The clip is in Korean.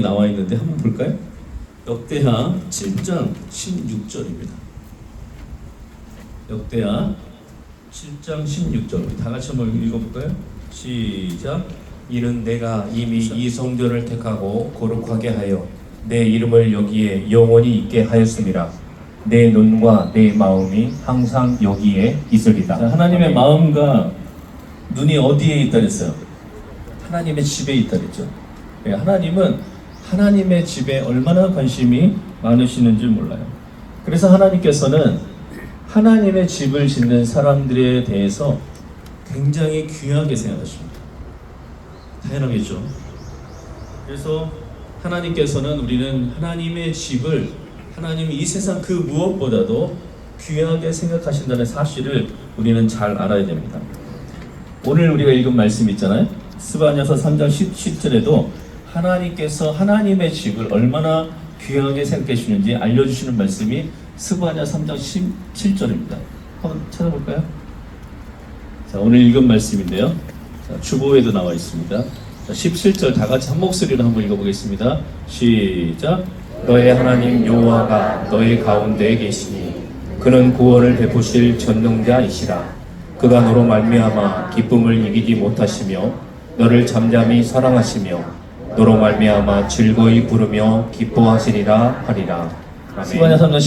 나와 있는데 한번 볼까요? 역대하 7장 16절입니다. 역대하 7장 16절 우리 다 같이 한번 읽어볼까요? 시작. 이는 내가 이미 이 성전을 택하고 거룩하게 하여 내 이름을 여기에 영원히 있게 하였습니다. 내 눈과 내 마음이 항상 여기에 있으리다. 자, 하나님의 아멘. 마음과 눈이 어디에 있다 그랬어요? 하나님의 집에 있다 그랬죠. 예, 하나님은 하나님의 집에 얼마나 관심이 많으시는지 몰라요. 그래서 하나님께서는 하나님의 집을 짓는 사람들에 대해서 굉장히 귀하게 생각하십니다. 당연하겠죠. 그래서 하나님께서는 우리는 하나님의 집을 하나님이 이 세상 그 무엇보다도 귀하게 생각하신다는 사실을 우리는 잘 알아야 됩니다. 오늘 우리가 읽은 말씀 있잖아요. 스바냐서 3장 17절에도 하나님께서 하나님의 집을 얼마나 귀하게 생각하시는지 알려주시는 말씀이 스바냐 3장 17절입니다. 한번 찾아볼까요? 자, 오늘 읽은 말씀인데요. 자, 주보에도 나와 있습니다. 자, 17절 다 같이 한 목소리로 한번 읽어보겠습니다. 시작. 너의 하나님 여호와가 너의 가운데에 계시니 그는 구원을 베푸실 전능자이시라. 그가 너로 말미암아 기쁨을 이기지 못하시며 너를 잠잠히 사랑하시며 너로 말미암아 즐거이 부르며 기뻐하시리라 하리라. 아멘. 스바냐 3장